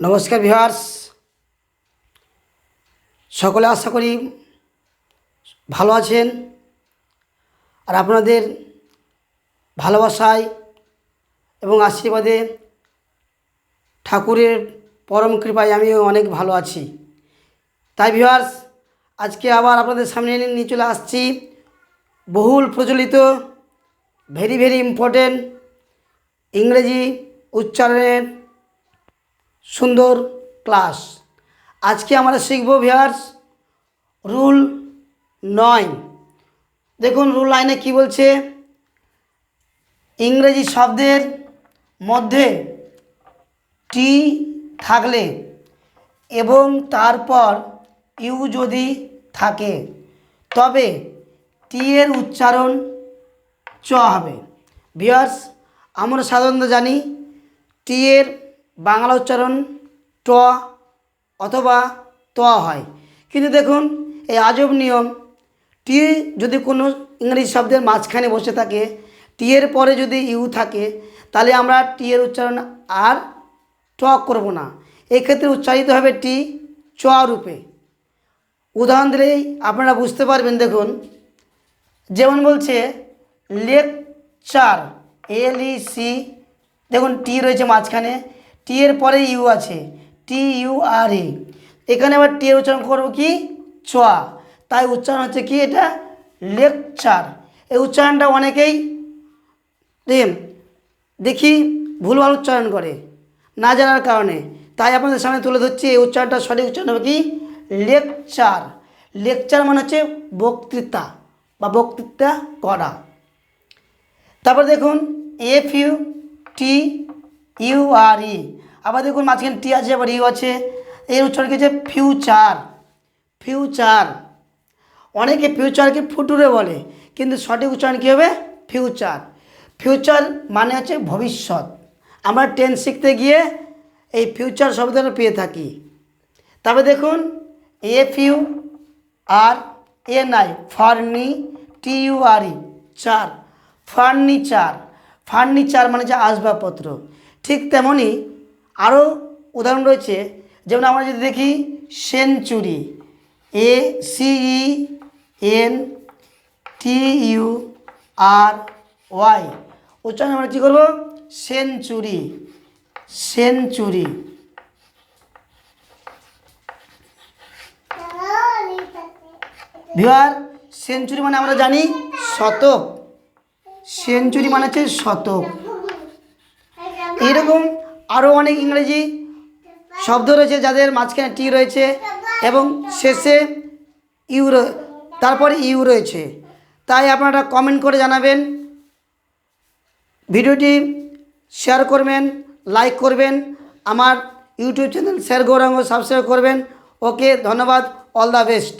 নমস্কার ভিউয়ার্স। সকলে আশা করি ভালো আছেন। আর আপনাদের ভালোবাসায় এবং আশীর্বাদে ঠাকুরের পরম কৃপায় আমিও অনেক ভালো আছি। তাই ভিউয়ার্স, আজকে আবার আপনাদের সামনে নিয়ে চলে আসছি বহুল প্রচলিত ভেরি ভেরি ইম্পর্টেন্ট ইংরেজি উচ্চারণের সুন্দর ক্লাস। আজকে আমরা শিখব ভিয়ার্স রুল নয়। দেখুন, রুল লাইনে কি বলছে? ইংরেজি শব্দের মধ্যে টি থাকলে এবং তারপর ইউ যদি থাকে, তবে টি এর উচ্চারণ চ হবে। ভিয়ার্স আমরা সাধারণত জানি টি এর বাংলা উচ্চারণ ট অথবা ত হয়। কিন্তু দেখুন, এই আজব নিয়ম, টি যদি কোনো ইংরেজি শব্দের মাঝখানে বসে থাকে, টি এর পরে যদি ইউ থাকে, তাহলে আমরা টি এর উচ্চারণ আর ট করব না। এক্ষেত্রে উচ্চারিত হবে টি চ রূপে। উদাহরণ দিলেই আপনারা বুঝতে পারবেন, দেখুন। যেমন বলছে, লেকচার এল ই সি, দেখুন, টি রয়েছে মাঝখানে টি এর পরে ইউ আছে। টি ইউ আর ই এখানে আবার টি এর উচ্চারণ করব কি? চ তাই উচ্চারণ হচ্ছে কি? এটা লেকচার। এই উচ্চারণটা অনেকেই দেখি ভুলভাল উচ্চারণ করে। না জানার কারণে। তাই আপনাদের সামনে তুলে ধরছি, এই উচ্চারণটা সঠিক উচ্চারণ হবে কি? লেকচার। লেকচার মানে হচ্ছে বক্তৃতা বা বক্তৃতা করা। তারপর দেখুন F U T U R E. আবার দেখুন মাঝখানে টি আছে, আবার ইউ আছে। এর উচ্চারণ কি হচ্ছে? ফিউচার। ফিউচার। অনেকে ফিউচারকে ফুটুরে বলে, কিন্তু সঠিক উচ্চারণ কী হবে? ফিউচার। ফিউচার মানে হচ্ছে ভবিষ্যৎ। আমরা টেন শিখতে গিয়ে এই ফিউচার শব্দটা পেয়ে থাকি। তবে দেখুন, F U R N I, ফার্নি, T U R E, চার। ফার্নিচার। ফার্নিচার মানে যে আসবাবপত্র। ঠিক তেমনই আরও উদাহরণ রয়েছে, যেমন আমরা যদি দেখি সেঞ্চুরি এ C E N T U R Y উচ্চারণ আমরা কী করব? Century century. ভিওয়ার সেঞ্চুরি মানে আমরা জানি শতক। সেঞ্চুরি মানে হচ্ছে শতক। এইরকম আরও অনেক ইংরেজি শব্দ রয়েছে যাদের মাঝখানে টি রয়েছে এবং শেষে ইউ তারপরে ইউ রয়েছে। তাই আপনারা কমেন্ট করে জানাবেন। ভিডিওটি শেয়ার করবেন লাইক করবেন, আমার YouTube channel share Gouranga subscribe করবেন। ওকে ধন্যবাদ অল দ্য বেস্ট